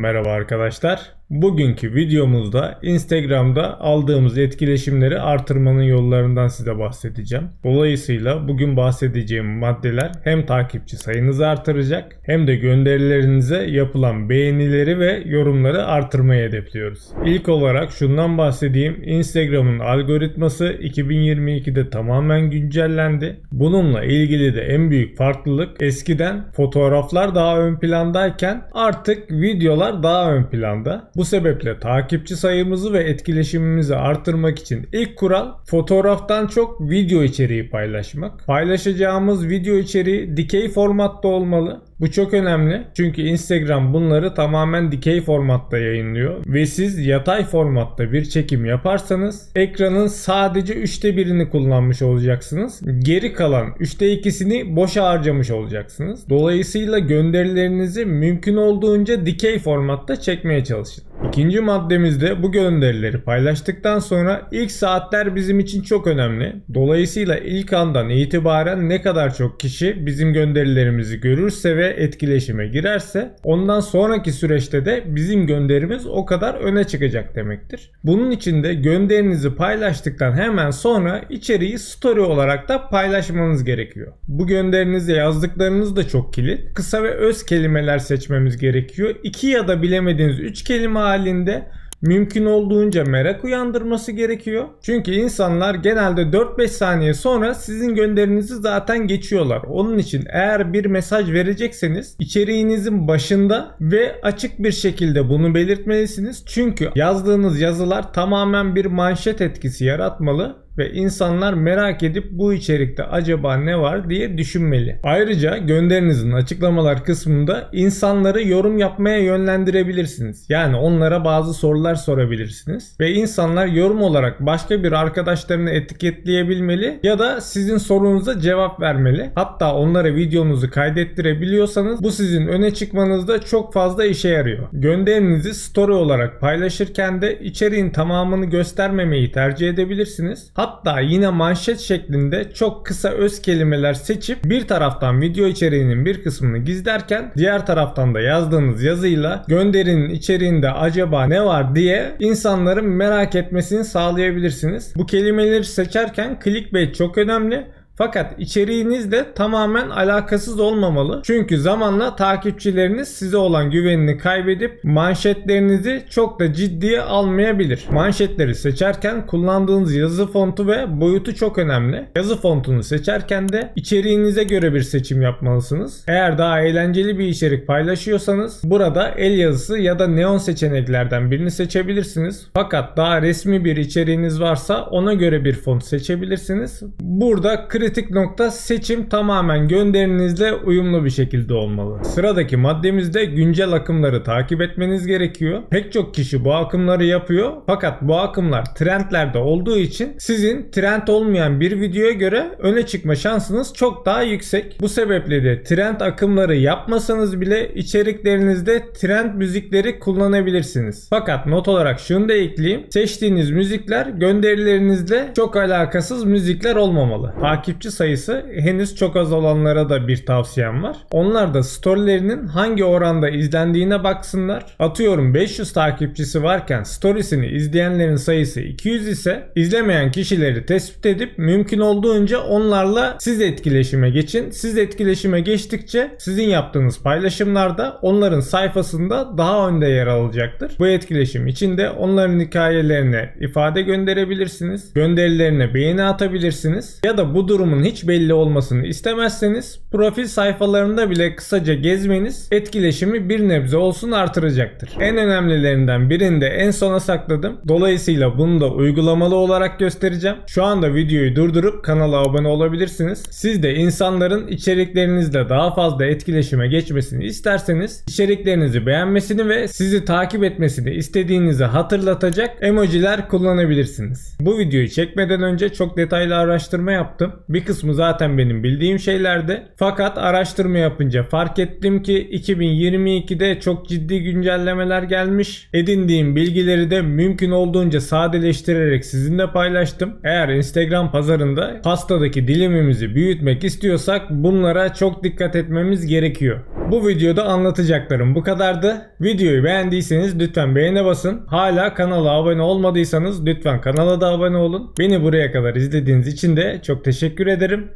Merhaba arkadaşlar. Bugünkü videomuzda Instagram'da aldığımız etkileşimleri artırmanın yollarından size bahsedeceğim. Dolayısıyla bugün bahsedeceğim maddeler hem takipçi sayınızı artıracak hem de gönderilerinize yapılan beğenileri ve yorumları artırmayı hedefliyoruz. İlk olarak şundan bahsedeyim. Instagram'ın algoritması 2022'de tamamen güncellendi. Bununla ilgili de en büyük farklılık eskiden fotoğraflar daha ön plandayken artık videolar daha ön planda. Bu sebeple takipçi sayımızı ve etkileşimimizi artırmak için ilk kural fotoğraftan çok video içeriği paylaşmak. Paylaşacağımız video içeriği dikey formatta olmalı. Bu çok önemli çünkü Instagram bunları tamamen dikey formatta yayınlıyor ve siz yatay formatta bir çekim yaparsanız ekranın sadece 3'te birini kullanmış olacaksınız. Geri kalan 3'te 2'sini boşa harcamış olacaksınız. Dolayısıyla gönderilerinizi mümkün olduğunca dikey formatta çekmeye çalışın. İkinci maddemizde bu gönderileri paylaştıktan sonra ilk saatler bizim için çok önemli. Dolayısıyla ilk andan itibaren ne kadar çok kişi bizim gönderilerimizi görürse ve etkileşime girerse ondan sonraki süreçte de bizim gönderimiz o kadar öne çıkacak demektir. Bunun için de gönderinizi paylaştıktan hemen sonra içeriği story olarak da paylaşmanız gerekiyor. Bu gönderinizde yazdıklarınız da çok kilit. Kısa ve öz kelimeler seçmemiz gerekiyor. 2 ya da bilemediğiniz 3 kelime halinde mümkün olduğunca merak uyandırması gerekiyor. Çünkü insanlar genelde 4-5 saniye sonra sizin gönderinizi zaten geçiyorlar. Onun için eğer bir mesaj verecekseniz içeriğinizin başında ve açık bir şekilde bunu belirtmelisiniz. Çünkü yazdığınız yazılar tamamen bir manşet etkisi yaratmalı ve insanlar merak edip bu içerikte acaba ne var diye düşünmeli. Ayrıca gönderinizin açıklamalar kısmında insanları yorum yapmaya yönlendirebilirsiniz. Yani onlara bazı sorular sorabilirsiniz ve insanlar yorum olarak başka bir arkadaşlarını etiketleyebilmeli ya da sizin sorunuza cevap vermeli. Hatta onlara videonuzu kaydettirebiliyorsanız bu sizin öne çıkmanızda çok fazla işe yarıyor. Gönderinizi story olarak paylaşırken de içeriğin tamamını göstermemeyi tercih edebilirsiniz. Hatta yine manşet şeklinde çok kısa öz kelimeler seçip bir taraftan video içeriğinin bir kısmını gizlerken diğer taraftan da yazdığınız yazıyla gönderinin içeriğinde acaba ne var diye insanların merak etmesini sağlayabilirsiniz. Bu kelimeleri seçerken clickbait çok önemli. Fakat içeriğiniz de tamamen alakasız olmamalı. Çünkü zamanla takipçileriniz size olan güvenini kaybedip manşetlerinizi çok da ciddiye almayabilir. Manşetleri seçerken kullandığınız yazı fontu ve boyutu çok önemli. Yazı fontunu seçerken de içeriğinize göre bir seçim yapmalısınız. Eğer daha eğlenceli bir içerik paylaşıyorsanız burada el yazısı ya da neon seçeneklerden birini seçebilirsiniz. Fakat daha resmi bir içeriğiniz varsa ona göre bir font seçebilirsiniz. Burada kritik nokta seçim tamamen gönderinizle uyumlu bir şekilde olmalı. Sıradaki maddemizde güncel akımları takip etmeniz gerekiyor. Pek çok kişi bu akımları yapıyor fakat bu akımlar trendlerde olduğu için sizin trend olmayan bir videoya göre öne çıkma şansınız çok daha yüksek. Bu sebeple de trend akımları yapmasanız bile içeriklerinizde trend müzikleri kullanabilirsiniz. Fakat not olarak şunu da ekleyeyim. Seçtiğiniz müzikler gönderilerinizle çok alakasız müzikler olmamalı. Takipçi sayısı henüz çok az olanlara da bir tavsiyem var. Onlar da storylerinin hangi oranda izlendiğine baksınlar. Atıyorum 500 takipçisi varken storiesini izleyenlerin sayısı 200 ise izlemeyen kişileri tespit edip mümkün olduğunca onlarla siz etkileşime geçin. Siz etkileşime geçtikçe sizin yaptığınız paylaşımlarda onların sayfasında daha önde yer alacaktır. Bu etkileşim içinde onların hikayelerine ifade gönderebilirsiniz. Gönderilerine beğeni atabilirsiniz. Ya da bu durumun hiç belli olmasını istemezseniz profil sayfalarında bile kısaca gezmeniz etkileşimi bir nebze olsun artıracaktır. En önemlilerinden birini de en sona sakladım. Dolayısıyla bunu da uygulamalı olarak göstereceğim. Şu anda videoyu durdurup kanala abone olabilirsiniz. Siz de insanların içeriklerinizle daha fazla etkileşime geçmesini isterseniz içeriklerinizi beğenmesini ve sizi takip etmesini istediğinizi hatırlatacak emojiler kullanabilirsiniz. Bu videoyu çekmeden önce çok detaylı araştırma yaptım. Bir kısmı zaten benim bildiğim şeylerdi. Fakat araştırma yapınca fark ettim ki 2022'de çok ciddi güncellemeler gelmiş. Edindiğim bilgileri de mümkün olduğunca sadeleştirerek sizinle paylaştım. Eğer Instagram pazarında pastadaki dilimimizi büyütmek istiyorsak bunlara çok dikkat etmemiz gerekiyor. Bu videoda anlatacaklarım bu kadardı. Videoyu beğendiyseniz lütfen beğene basın. Hala kanala abone olmadıysanız lütfen kanala da abone olun. Beni buraya kadar izlediğiniz için de çok teşekkür ederim.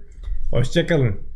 Hoşçakalın.